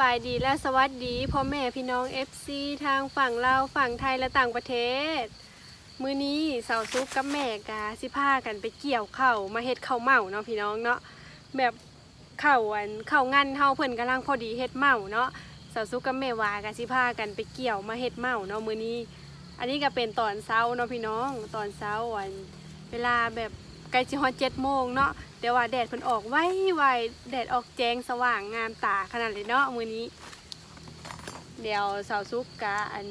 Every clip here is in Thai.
บายดีและสวัสดีพ่อแม่พี่น้อง FC ทางฝั่งลาฝั่งไทยและต่างประเทศ มื้อนี้สาวซุกกับแม่กาสิพากันไปเกี่ยวเข้ามาเฮ็ดเข้าเมาเนาะพี่น้องเนาะแบบเข้าอันเข้างันเฮาเพิ่นกำลังพอดีเฮ็ดเมาเนาะสาวซุกกับแม่วากาสิพากันไปเกี่ยวมาเฮ็ดเมาเนาะมื้อนี้ อันนี้ก็เป็นตอนเช้าเนาะพี่น้องตอนเช้าอันเวลาแบบ ใกล้จะฮอดเจ็ดโมงเนาะแต่ว่าแดดเพิ่นออกไวไวแดดออกแจ้งสว่างงามตาขนาดเลยเนาะมื้อนี้ เดี๋ยวสาวซุกกะอัน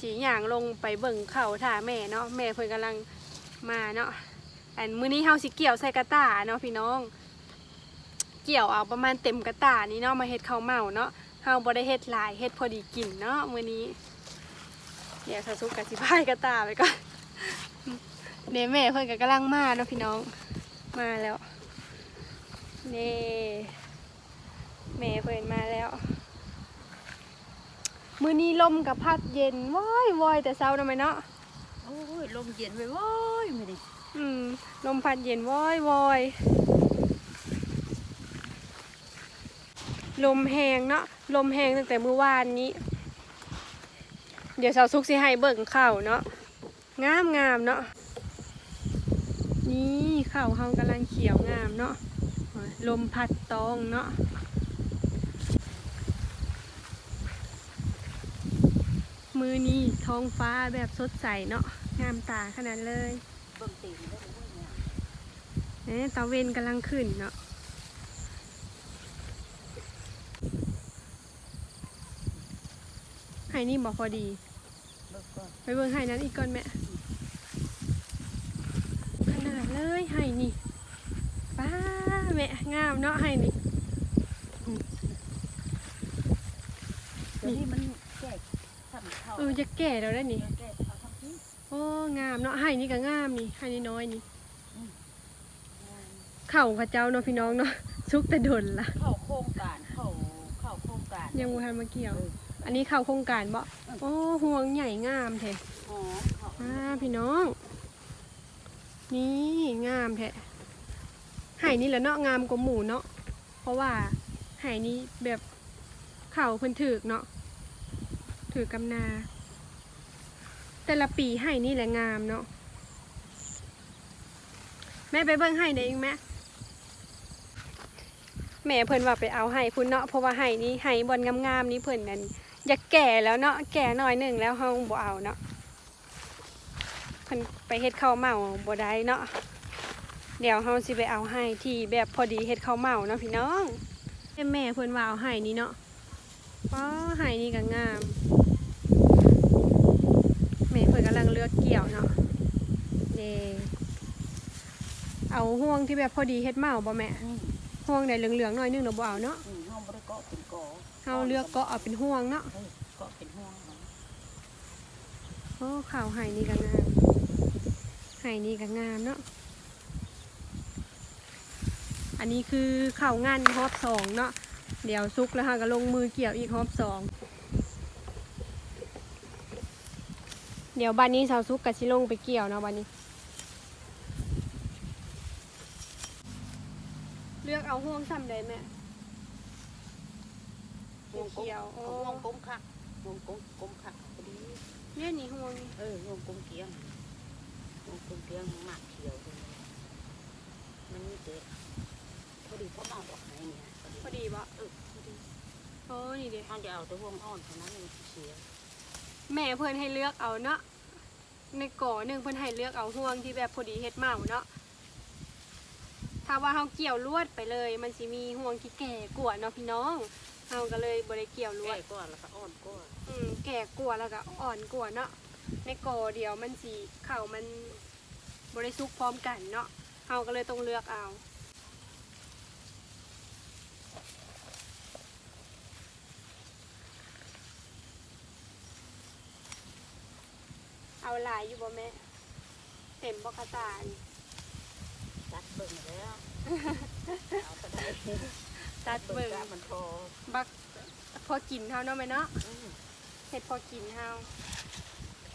สีหยางลงไปเบิ่งเข่าถ่าแม่เนาะแม่เพิ่นกำลังมาเนาะอันมื้อนี้เฮาสิเกี่ยวใส่กระตาเนาะพี่น้อง เกี่ยวเอาประมาณเต็มกระตานี้เนาะมาเฮ็ดข้าวเมาเนาะเฮาบ่ได้เฮ็ดหลายเฮ็ดพอดีกินเนาะมื้อนี้ เดี๋ยวสาวซุกกะสิพายกระตาไปก่อน เดี๋ยวแม่เพิ่นก็กำลังมาเนาะพี่น้องมาแล้วนี่แม่เพิ่นมาแล้ว มื้อนี้ลมกับพัดเย็นว้ายวอยแต่เช้าทำไมเนาะโอ้ยลมเย็นไว้โว้ยไม่ได้อืมลมพัดเย็นว้อยวอยลมแหงเนาะลมแหงตั้งแต่เมื่อวานนี้ เดี๋ยวสาวซุกสิให้เบิ่งข้าวเนาะงามงามเนาะนี่ ข้าวเฮากำลังเขียวงามเนาะลมพัดตองเนาะมือนี้ท้องฟ้าแบบสดใสเนาะงามตาขนาดเลยเนี่ยเอ๊ะตาเวนกำลังขึ้นเนาะไห้นี่บอกพอดี ไปเบิ่งไห้นั้นอีกก่อนแม่ ขนาดเลยไห้นี่ป้าแม่งามเนาะไห้นี่เดี๋ยวนี้มันแก่ทำเข้าเออจะแก่แล้วได้วนี่แก่เอาทำที่โอ้งามเนาะไห้นี่ก็งามนี่ไห้นี่น้อยนี่อืมเข่าพระเจ้าเนาะพี่น้องเนาะซุกแต่ดนละเข้าโครงการเข้าเข้าโครงการยังบ่ทันมาเกี่ยวเอออันนี้เข้าโครงการบ่โอ้ห่วงใหญ่งามแท้หอมเข้าอ่าพี่น้อง นี่งามแท้ไห่นี่แหละเนาะงามกว่าหมูเนาะเพราะว่าไห่นี้แบบเข่าเพิ่นถือเนาะถือกำนา แต่ละปีไห่นี่แหละงามเนาะแม่ไปเบิ่งไห่ได้เองแม่แม่เพิ่นว่าไปเอาไห่พุ่นเนาะเพราะว่าไห่นี้ไห่บอนงามๆนี้เพิ่นนั่นอยากแก่แล้วเนาะแก่หน่อยหนึ่งแล้วเฮาบ่เอาเนาะ พิ่นไปเฮ็ดข้าวเมาบ่ได้เนาะเดี๋ยวเฮาสิไปเอาให้ที่แบบพอดีเฮ็ดข้าวเมาเนาะพี่น้องแม่เพิ่นว่าเอาให้นี่เนาะป้อให้นี่ก็งามแม่เพิ่นกำลังเลือกเกี่ยวเนาะเด้เอาห่วงที่แบบพอดีเฮ็ดเมาบ่แม่อืมห่วงได้เหลืองๆหน่อยนึงเราบ่เอาเนาะอืมห้องบ่ได้เกาะเป็นกอเฮาเลือกก็เอาเป็นห่วงเนาะเออเกาะเป็นห้องนะโอ้ข้าวไห่นี่ก็งาม ไห่นี่ก็งามเนาะ อันนี้คือข้าวงานฮอบสองเนาะ เดี๋ยวซุกแล้วค่ะก็ลงมือเกี่ยวอีกฮอบสอง เดี๋ยวบ้านนี้สาวซุกกับชิลงไปเกี่ยวเนาะบ้านนี้ เลือกเอาห่วงซ้ำได้ไหมห่วงกลมเขียวๆอ๋อห่วงกลมคักห่วงกลมกลมคักพอดีเนี่ยนี่ห่วงนี่เออห่วงกลมเกียง ห่วงกลมเกียงหมากเขียวเลยมันนี่เจ๊พอดีเขามาบอกให้เนี่ยพอดีบ่เออพอดีโอ้นี่เด็ถ้าจะเอาแต่ห่วงอ่อนเท่านั้นเองเสียแม่เพื่อนให้เลือกเอาเนาะในก่อหนึ่งเพื่อนให้เลือกเอาห่วงที่แบบพอดีเฮ็ดเมาเนาะถ้าว่าเฮาเกี่ยวลวดไปเลย มันสิมีห่วงที่แก่กว่าเนาะพี่น้องเฮาก็เลยบ่ได้เกี่ยวลวแก่ดกว่าแล้วก็อ่อนกว่าอืมแก่กว่าแล้วก็อ่อนกว่าเนาะในก่อเดียวมันสิเข่ามัน บ่ได้สุกพร้อมกันเนาะเฮาก็เลยต้องเลือกเอาเอาหลายอยู่บ่แม่เต็มบ่กระตายตัดเบิ่งแล้วเอาไปได้ตัดเบิ่งจ้ะมันพอบักพอกินเฮาเนาะแม่เนาะอืมเฮ็ดพอกินเฮาเพ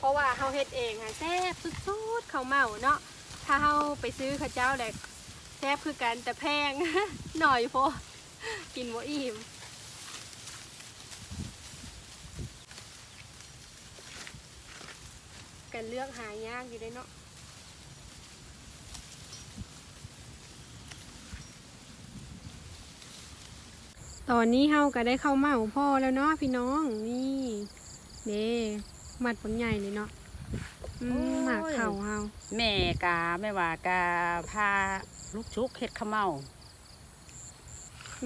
ราะว่าเขาเฮ็ดเองค่ะแซ่บสุดๆเขาเมาเนาะถ้าเขาไปซื้อข้าเจ้าแหลกแซ่บคือกันแต่แพง หน่อยพอกินบ่อิ่มกันเลือกหายากอยู่ได้เนาะตอนนี้เฮาก็ได้เข้าเมาพ่อแล้วเนาะพี่น้องนี่เด้ มัดผลใหญ่เลยเนาะอืมหมากเข่าเฮาแม่กาแม่ว่ากาพาลูกชุกเฮ็ดข้าวเมา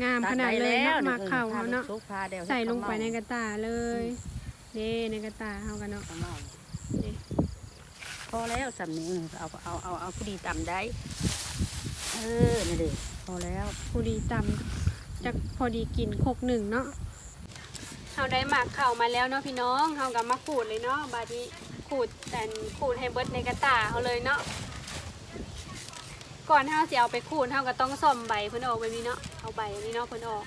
งามขนาดเลยเนาะหมากเข่าพาเฮาลูกเนาะชุกพาเดี๋ยวเฮ็ดใส่ลงข้าวไปเมาในกระตาเลยเด้ในกระตาเฮากันเนาะข้าวเมานี่พอแล้วสำนี้เอาเอาเอาเอาพอดีตำได้ เออนี่เด็พอแล้วพอดีตำจะพอดีกินโคกหนึ่งเนาะ เฮาได้หมากเข่ามาแล้วเนาะพี่น้องเฮากับมาขูดเลยเนาะบาดีขูดแต่ขูดให้เบิดในกระตาเฮาเลยเนาะก่อนเฮาสิเอาไปขูดเฮาก็ต้องซ่อมใบเพิ่นออกแบบนี้เนาะเอาใบอันนี้เนาะเพิ่นออก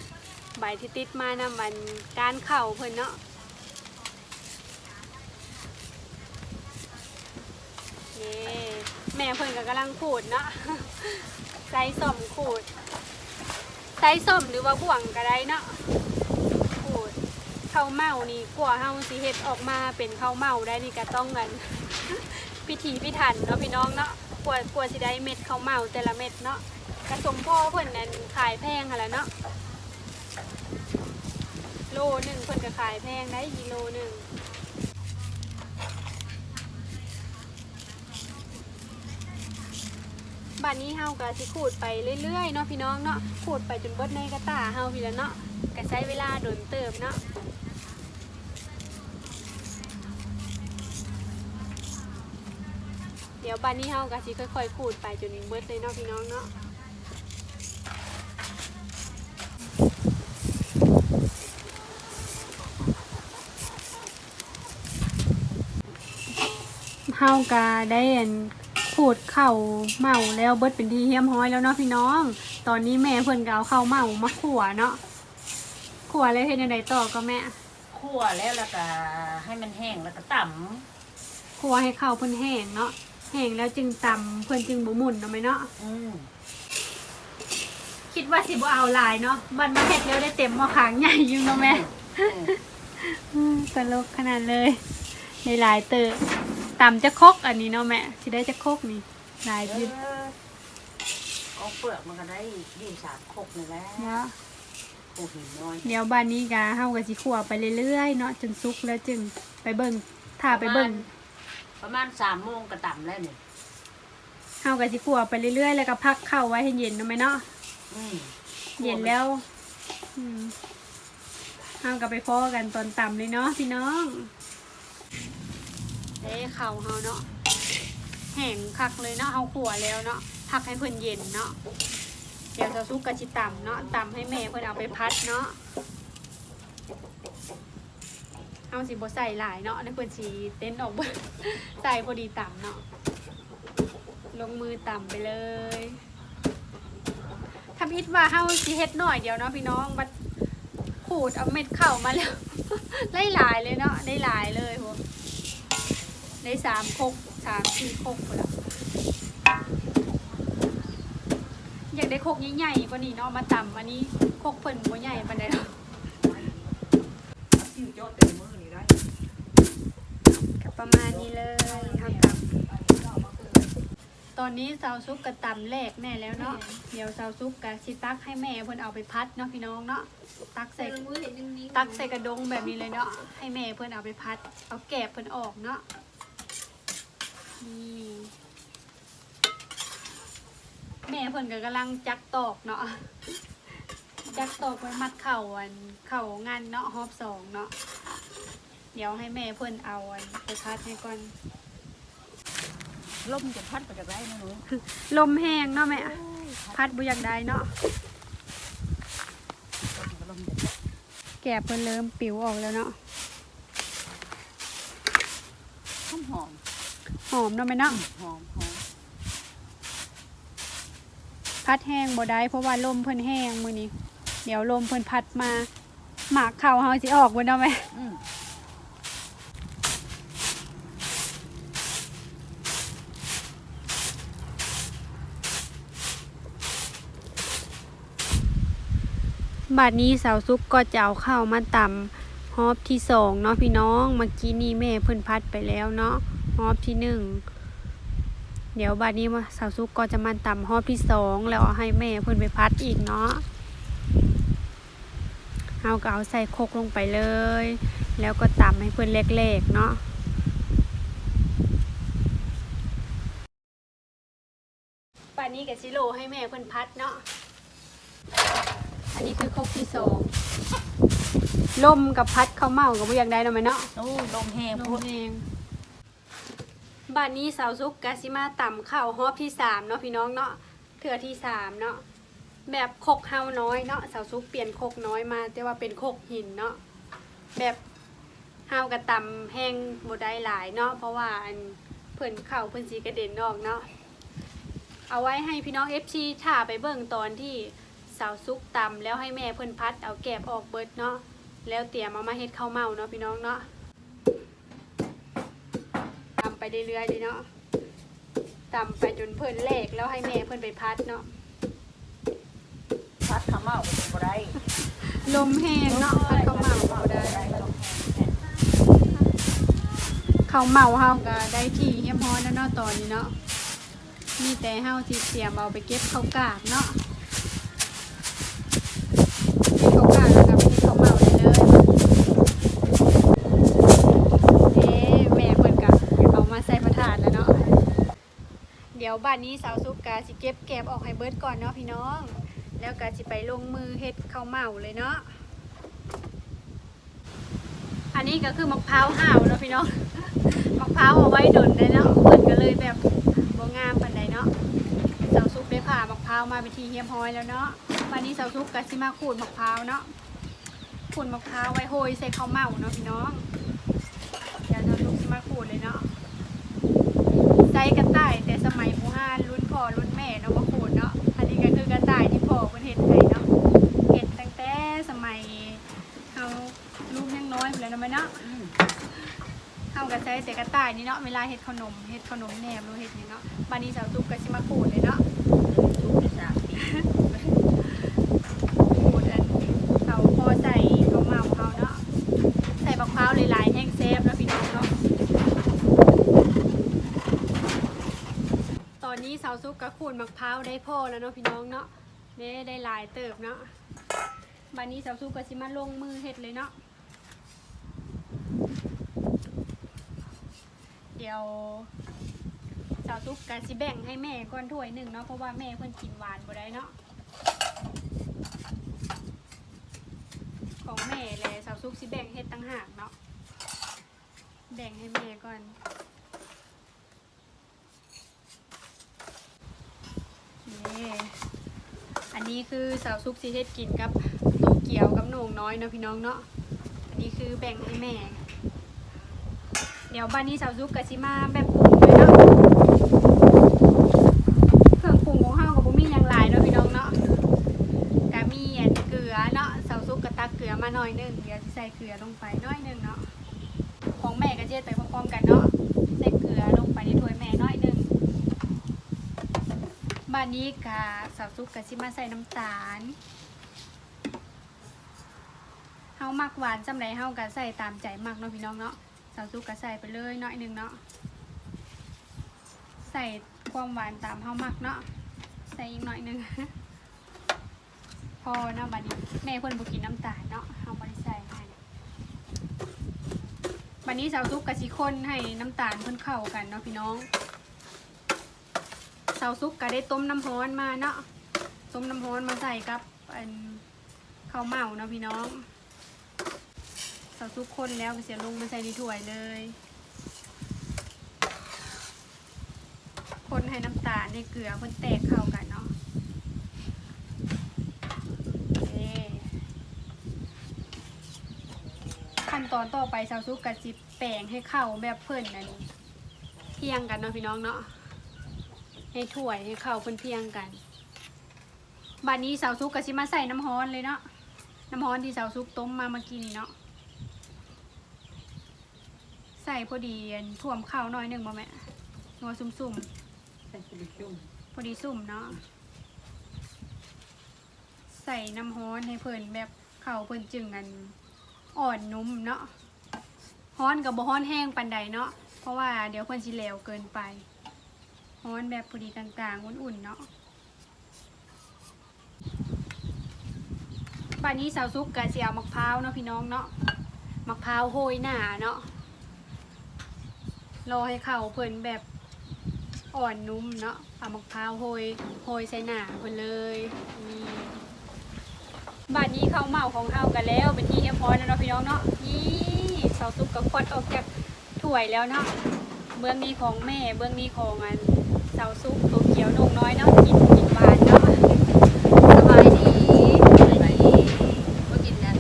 ใบที่ติดมานำวันการเข่าเพิ่นเนาะนี่แม่เพิ่นก็กำลังขูดเนาะใส่ส้มขูดใส่ส้มหรือว่าบ่วงก็ได้เนาะ ข้าวเมานี่กว่าเฮาสิเฮ็ดออกมาเป็นข้าวเมาได้นี่ก็ต้องกัน พิธีพิถันเนาะพี่น้องเนาะกว่ากว่าสิได้เม็ดข้าวเมาแต่ละเม็ดเนาะกระสมพ่อเพิ่นนั่นขายแพงหั่นแหละเนาะโลหนึงเพิ่นก็ขายแพงได้กิโลหนึงบัดนี้เฮาก็สิขูดไปเรื่อยๆเนาะพี่น้องเนาะขูดไปจนเบิดในกระตาเฮาพี่แล้วเนาะก็ใช้เวลาโดนเติมเนาะ เดี๋ยวบันนี้เฮาก็สิค่อยๆขูดไปจนเบิดเลยเนาะพี่น้องเนาะเฮาก็ได้อันขูดเข่าวเมาแล้วเบิดเป็นที่เฮียมห้อยแล้วเนาะพี่น้อง ตอนนี้แม่เพิ่นก็เอาข้าวเมามาขั่วเนาะขั่วแล้วเฮ็ดจังไดต่อก็แม่คั่วแล้วแล้วก็ให้มันแห้งแล้วก็ตขั่วให้ข้าวเพิ่นแห้งเนาะ แห้งแล้วจึงตำเพิ่นจึงบ่หมุนเนาะแม่เนาะำอืมคิดว่าสิบ่เอาหลายเนาะบันมาเฮ็ดแล้วได้เต็มหม้อขางใหญ่อยู่เนาะแม่อืมอืมตลกขนาดเลยในหลายเตอตำจะคกอันนี้เนาะแม่สิได้จะคกนี่หลายเอยิอเอาเปลือกมันก็ได้ยี่สามครกนี่แหละเนาะโอ้หินน้อยเดี๋ยวบ้านนี้กะเฮาก็สิคั่วไปเรื่อยๆเนาะจนสุกแล้วจึงไปเบิ่งถ้าไปเบิ่ง ประมาณสามโมงก็ต่ำแล้วนี่เฮาก็สิคั่วไปเรื่อยๆ แล้วก็พักเข้าไว้ให้เย็นเนาะแม่เนาะ อืมเย็นแล้วอืมเฮาก็ไปพ้อกันตอนต่ำเลยเนาะพี่น้องเด้เข่าเฮาเนาะ แห้งคักเลยเนาะเอาขัวแล้วเนาะ พักให้เพิ่นเย็นเนาะ เดี๋ยวจะซุกกะจิต่ำเนาะต่ำให้แม่เพิ่นเอาไปพัดเนาะ เอาสิบใส่หลายเนาะในเพิ่นสีเต้นออกบใส่พอดีต่ำเนาะ ลงมือต่ำไปเลยทำอิดว่าเฮาสิเฮ็ดหน่อยเดียวเนาะพี่น้องบัดขูดเอาเม็ดเข้ามาแล้ว ได้หลายเลยเนาะ ได้หลายเลยโหได้สามคกสามสี่คกหมดแล้วอยากได้คกใหญ่ๆกว่านี้เนาะ มาต่ำอันนี้คกเพิ่นบ่ใหญ่ปานใดเนาะ จิ้วโจ๊ะเต็มมือนี่ได้ ก็ ประมาณนี้เลยเฮากับ ตอนนี้สาวซุกกระตำแรกแน่แล้วเนาะ เดี๋ยวสาวซุกกะสิตักให้แม่เพิ่นเอาไปพัดเนาะพี่น้องเนาะ ตักใส่ตักใส่กระดงแบบนี้เลยเนาะ ให้แม่เพื่อนเอาไปพัด เอาแกบเพื่อนออกเนาะ นี่ แม่เพื่อนก็กำลังจักตอกเนาะจักตอกไว้มัดเข่าอันเข่างานเนาะฮอบสองเนาะ เดี๋ยวให้แม่เพื่อนเอาอันไปพัดให้ก่อนลมจะพัดไปจากไรนะหนูลมแห้งเนาะแม่พัดบุอยากได้เนาะลมจะพัดแกบเพื่อนเริ่มปิวออกแล้วเนาะ หอมหอมหอมเนาะแม่เนาะ หอมหอมพัดแห้งบ่ได้เพราะว่าลมเพิ่นแห้งมื้อนี้ เดี๋ยวลมเพิ่นพัดมา หมากเข่าเฮาสิออกบ่เนาะแม่ อืม บัดนี้สาวซุกก็จะเอาข้าวมาตำฮอบที่สองเนาะพี่น้องเมื่อกี้นี้แม่เพิ่นพัดไปแล้วเนาะรอบที่หนึ่งเดี๋ยวบัดนี้สาวซุกก็จะมาตำรอบที่สองแล้วเอาให้แม่เพิ่นไปพัดอีกเนาะเอาก็เอาใส่โคกลงไปเลย แล้วก็ตำให้เพิ่นเล็กๆเนาะป่านนี้กับชิโลให้แม่เพิ่นพัดเนาะ นนี้คือโครกที่สองลมกับพัดข้าวเมากับบ่อยากได้เนาะแม่เนาะโอ้ลมแห้งลพูมดเองบ้านนี้สาวซุกกะสิมาต่ำข้าวฮอบที่สามเนาะพี่น้องเนาะเถื่อที่สามเนาะแบบโคกเฮาน้อยเนาะสาวซุกเปลี่ยนโคกน้อยมา แต่ว่าเป็นโคกหินเนาะแบบเฮากระตำแห้งบ่ได้หลายเนาะเพราะว่าอันเพิ่นเข่าเพิ่นสีกระเด็นออกเนาะเอาไว้ให้พี่น้อง FC ถ่าไปเบิ่งตอนที่สาวซุกตำแล้วให้แม่เพิ่นพัดเอาแกบออกเบิดเนาะแล้วเตรียมเอามาเฮ็ดข้าวเมาเนาะพี่น้องเนาะตำไปเรื่อยๆเลยเนาะตำไปจนเพิ่นเลกแล้วให้แม่เพิ่นไปพัดเนาะพัดขาวเมาก็เป็นบ่ได้ลมแห้งเนาะพัดข้าวเมาก็บ่ได้ข้าวเมาเฮาก็ได้ที่เฮียมฮ้อนแล้วเนาะตอนนี้เนาะมีแต่เฮาสิเตรียมเอาไปเก็บข้าวกากเนาะเก็บข้าวกากแล้วก็ไปเฮ็ดข้าวเมาได้เลยเด้แม่เพิ่นก็เอามาใส่ประทานแล้วเนาะ เดี๋ ยวบ้านนี้สาวซุกกาสิเก็บแกบออกให้เบิร์ดก่อนเนาะพี่น้อง แล้วก็สิไปลงมือเฮ็ดข้าวเมาเลยเนาะอันนี้ก็คือมะพร้าวห่าวเนาะพี่น้องมะพร้าวเอาไว้ดนได้เนาะเปิดก็เลยแบบบงามปานใดเนาะสาวซุกได้ผ่ามะพร้าวมาเป็นทีเฮียมห้อยแล้วเนาะวันนี้สาวซุกก็สิมาขูดมะพร้าวเนาะขูดมะพร้าวไว้โหยใส่ข้าวเมาเนาะพี่น้องเดี๋ยวสาวซุกสิมาขูดเลยเนาะ ต่ายแต่สมัยผู้ห้านรุ่นพ่อรุ่นแม่เนาะมาขูดเนาะอันนี้ก็คือกระต่ายที่พ่อเพิ่นเฮ็ดให้เนาะเฮ็ดตั้งแต่สมัยเฮาลูกยังน้อยพู่นแหล้วเนาะแม่เนาะเฮาก็ใช้แต่กระต่ายนี่เนาะเวลาเฮ็ดขนมเฮ็ดขนมแหนมหรือเฮ็ดหยังเนาะบัดนี้สาวจุกก็สิมาขูดเลยเนาะ ชุบได้สามปี ขูดอันเขาพอใส่ข้าวเมาเฮาเนาะ ใส่มะพร้าวหลายๆแห้งแซ่บแล้วพี่น้องเนาะ ต อนนี้สาวซุปกับขูดมะพร้าวได้พ่อแล้วเนาะพี่น้องเนาะได้ได้หลายเติบเนาะบันนี้สาวซุปก็สิมาลงมือเฮ็ดเลยเนาะเดี๋ยวสาวซุปก็สิแบ่งให้แม่ก้อนถ้วยหนึ่งเนาะเพราะว่าแม่เพิ่นกินหวานบ่ได้เนาะของแม่แหละสาวซุปสิแบ่งเฮ็ดตั้งหากเนาะแบ่งให้แม่ก่อน นี่อันนี้คือสาวซุกซีเฮ็ดกินกับโตเกียวกับโหนงน้อยเนาะพี่น้องเนาะอันนี้คือแบ่งให้แม่ เดี๋ยวบ้านนี้สาวซุกกับซิมาแบบปรุงเลยเนาะเครื่องปรุงของเฮากับบุมีอย่างหลายเนาะพี่น้องเนาะกะมีอันเกลือเนาะสาวซุกกับตักเกลือมาหน่อยหนึงเดี๋ยวสิใส่เกลือลงไปหน่อยหนึงเนาะของแม่กับเจ๊ไปพร้อมๆกันเนาะใส่เกลือลงไปในถ้วยแม่น่อยหนึง บ้านนี้กะสาวซุกกะชิมาใส่น้ำตาลเฮามักหวานจำไรเฮากะใส่ตามใจมักเนาะพี่น้องเนาะสาวซุกกะใส่ไปเลยน้อยหนึงเนาะใส่ความหวานตามเฮามักเนาะใส่อีกหน่อยหนึงพอเนาะบัดนี้แม่เพิ่นบ่กินน้ำตาลเนาะเฮาบ่ได้ใส่ให้บัดนี้สาวซุกกะสิคนให้น้ำตาลเพิ่นเข้ากันเนาะพี่น้อง สาวซุกก็ได้ต้มน้ำร้อนมาเนาะต้มน้ำร้อนมาใส่กับอันข้าวเมาเนาะพี่น้องสาวซุกคนแล้วก็เสียลงมาใส่ในถ้วยเลย คนให้น้ำตาลในเกลือเพิ่นแตกเข้ากันเนาะขั้นตอนต่อไปสาวซุกกะจิบแปลงให้เข้าแบบเพิ่อนอันเที่ยงกันเนาะพี่น้องเนาะ ให้ถ้วยให้เข้าเพื่อนเพียงกันบานนี้สาวซุกก็สิมาใส่น้ำฮ้อนเลยเนาะน้ำฮ้อนที่สาวซุกต้มมาเมื่อกี้นี่เนาะใส่พอดีอันท่วมข้าวหน้อยหนึ่งบ่แม่นัวซุ่มเป็นสิริชุ่มๆพอดีซุ่มเนาะใส่น้ำฮ้อนให้เพิ่นแบบข้าวเพิ่นจึงอันอ่อนนุ่มเนาะฮ้อนกับบ่ฮ้อนแห้งปานใดเนาะเพราะว่าเดี๋ยวคนสิเลวเกินไป ฮ้อนแบบพอดีกลางๆอุ่นๆเนาะป่านนี้สาวซุกกะเสียวมะพร้าวเนาะพี่น้องเนาะมะพร้าวโหยหนาเนาะรอให้เข่าเพิ่นแบบอ่อนนุ่มเนาะเอามะพร้าวโหยโหยใส่หนาเพิ่นเลยนี่บ้านนี้ข้าวเมาของเฮากันแล้ว เป็นที่เรียบร้อยแล้วเนาะพี่น้องเนาะนี่สาวซุกกับควัดออกจากถ้วยแล้วเนาะเบื้องนี้ของแม่เบื้องนี้ของอันาซุปตัวเขียวนุ่งน้อยเนาะกินกินหวานเนาะสบายดีสบายดีก็กินนะ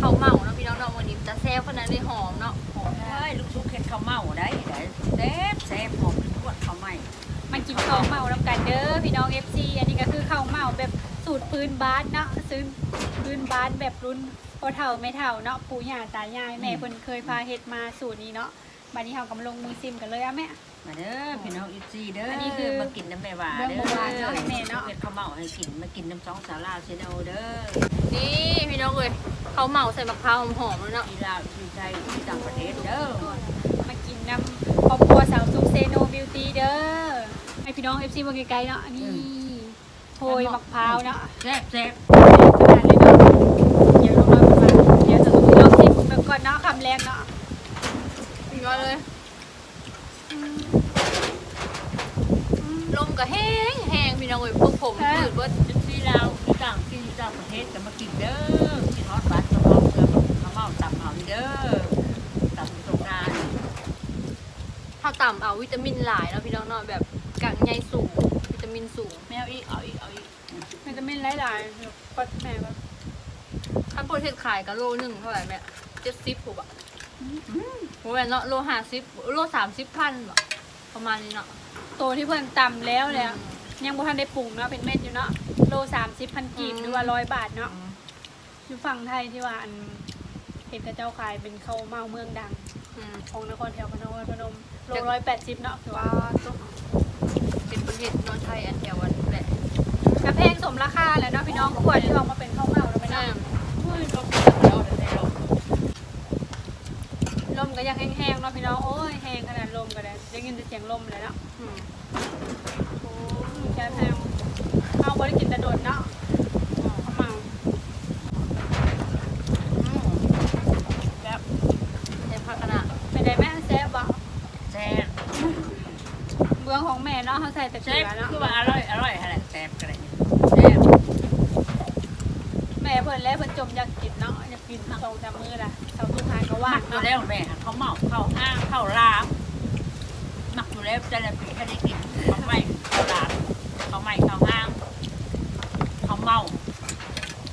ข้าวเมาเนาะพี่น้องเนาะวันนี้จะแซ่บขนาดนี้หอมเนาะหอมเฮ้ยลูกชุกเห็ดข้าวเมาได้ได้แซ่บแซ่บหอมเป็นขวดข้าวไหม้มันกินข้าวเมาน้ำกันเด้อพี่น้อง FC อันนี้ก็คือข้าวเมาแบบสูตรพื้นบ้านเนาะซื้อพื้นบ้านแบบรุ่นพอเฒ่าแม่เฒ่าเนาะปู่ย่าตายายแม่เพิ่นเคยพาเฮ็ดมาสูตรนี้เนาะบัดนี้เฮากำลังมือซิมกันเลยอะแม่ มาเด้อพี่น้องอีซีเด้ออัอันนี้คือมากินน้ำแม่หวาเรื่องเด้อโบราณเนาะให้แม่เนาะเห็ดข้าวเมาให้กินมากินน้ำสองสาลาเชนเอาเด้อนี่พี่น้องเลยข้าวเมาใส่มะพร้าวหอมๆเลยเนาะอีลาวอีใจที่ต่างประเทศเด้อมากินน้ำครอบครัวสาวซุปเซโนบิวตี้เด้อให้พี่น้อง FC เบิ่งไกลๆเนาะนี่โหยมะพร้าวเนาะแซ่บแซ่บขนาดเลยเนาะเดี๋ยวลงมาประมาณเดี๋ยวจะลองชิมแบบก่อนเนาะคำแรกเนาะพี่น้องเลยลม ก็แห้งแห้งพี่น้องเลยพวกผมยืดว่าที่ลาวที่ต่างที่ต่างประเทศจะมากินเด้อกินฮอตบัสกระเพาะเกลือข้าวเมาตับเอาเด้อตับตรงงานถ้าต่ำเอาวิตามินหลายแล้วพี่น้องเนาะแบบกากใยสูงวิตามินสูงแมวอีกเอาอีกเอาอีกมันจะไม่หลายๆแบบก็แม่แบบถ้าโปรเทศขายก็โลหนึ่งเท่าไหร่แม่เจ็ดสิบผมอะโอ้ยเนาะโลห้าสิบโลสามสิบพันแบบประมาณนี้เนาะ โตที่เพิ่นต่ำแล้วเลยอะยังบ่ทันได้ปรุงเนาะเป็นเม็ดอยู่เนาะโลสามสิบพันกีบหรือว่าร้อยบาทเนาะอยู่ฝั่งไทยที่ว่าอันเห็นกระเจ้าขายเป็นข้าวเมาเมืองดังอืมของนครแถวพนมพนมโลร้อยแปดสิบเนาะคือว่าว่าตุ๊กเป็นประเทศนอนไทยอันเดียววันแหละกระแพงสมราคาแหล้วเนาะพี่น้องขวดที่ออกมาเป็นข้าวเมาแล้วไปใช่เนาะเฮ้ยลมเดี๋ยวเดี๋ยวลมก็ยังแห้งๆเนาะพี่น้องโอ้ยแห้งขนาดลมก็ได้ได้ยินแต่เสียงลมเลยเนาะ อืม โอ้ยแค่แพงเอาบริกินแต่โดดเนาะเอามา อืมแบบเต็มพักขนาด เป็นไดแม่แซ่บบ่ แซ่บ เบื้องของแม่เนาะเขาใส่แต่เก แซ่ ลื บ อเนาะ คือว่าอร่อยอร่อยอะไรแซ่บกันเลยแซ่บ แม่เพิ่นแล้วเพิ่นจมอยากกิน เนาะอยากกินสองสามมื้อละเสาร์สุดท้ายก็ว่าหมักอยู่เนาะแล้วแม่เขาเมาเขาห้างเขาลาบหมักอยู่แล้วจะได้ปีก็ได้กินเขาไม่เขาลาบเขาไม่เขาห้างเขาเมา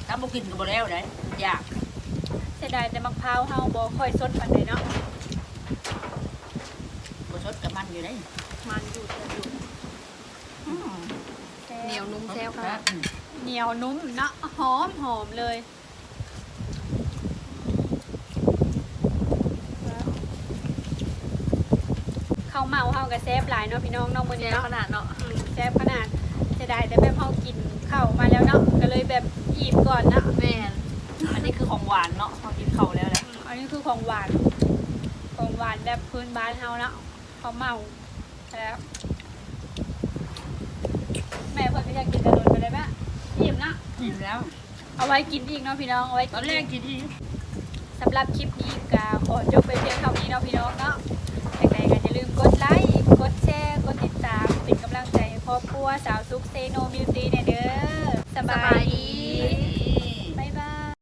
ถ้าบ่กินก็บ่แล้วเลยอยากเสียดายแต่มะพร้าวเฮาบ่ค่อยสดปานใดเนาะบ่ชดกับมันอยู่ได้มันอยู่จะอยู่เหนียวนุ่มแซ่บขนาดเหนียวนุ่มเนาะหอมหอมเลยข้าว เมาเฮาก็แซ่บหลายเนาะพี่น้องเนาะมื้อนี้แซ่บเนาะขนาดเนาะอืมแซ่บขนาดเสียดายแต่แบบเฮากินข้าวมาแล้วเนาะก็เลยแบบอิ่มก่อนเนาะแม่นอันนี้คือของหวานเนาะพอกินเข้าวแล้วแหละอืมอันนี้คือของหวาน ของหวานแบบพื้นบ้านเฮาเนาะข้าวเมาแล้วแม่เพิ่นก็อยากกินแต่โดนไปเลยแม่อิ่มเนาะกินแล้ว เอาไว้กินอีกเนาะพี่น้องเอาไว้ตอนแรกกินที่สำหรับคลิปนี้ก็ขอจบไปเพียงเท่านี้เนาะพี่น้องเนาะยังไง กดไลค์ กดแชร์ กดติดตาม เป็นกำลังใจครอบครัวสาวซุกเซโนมิวตี้ในเด้อสบายดี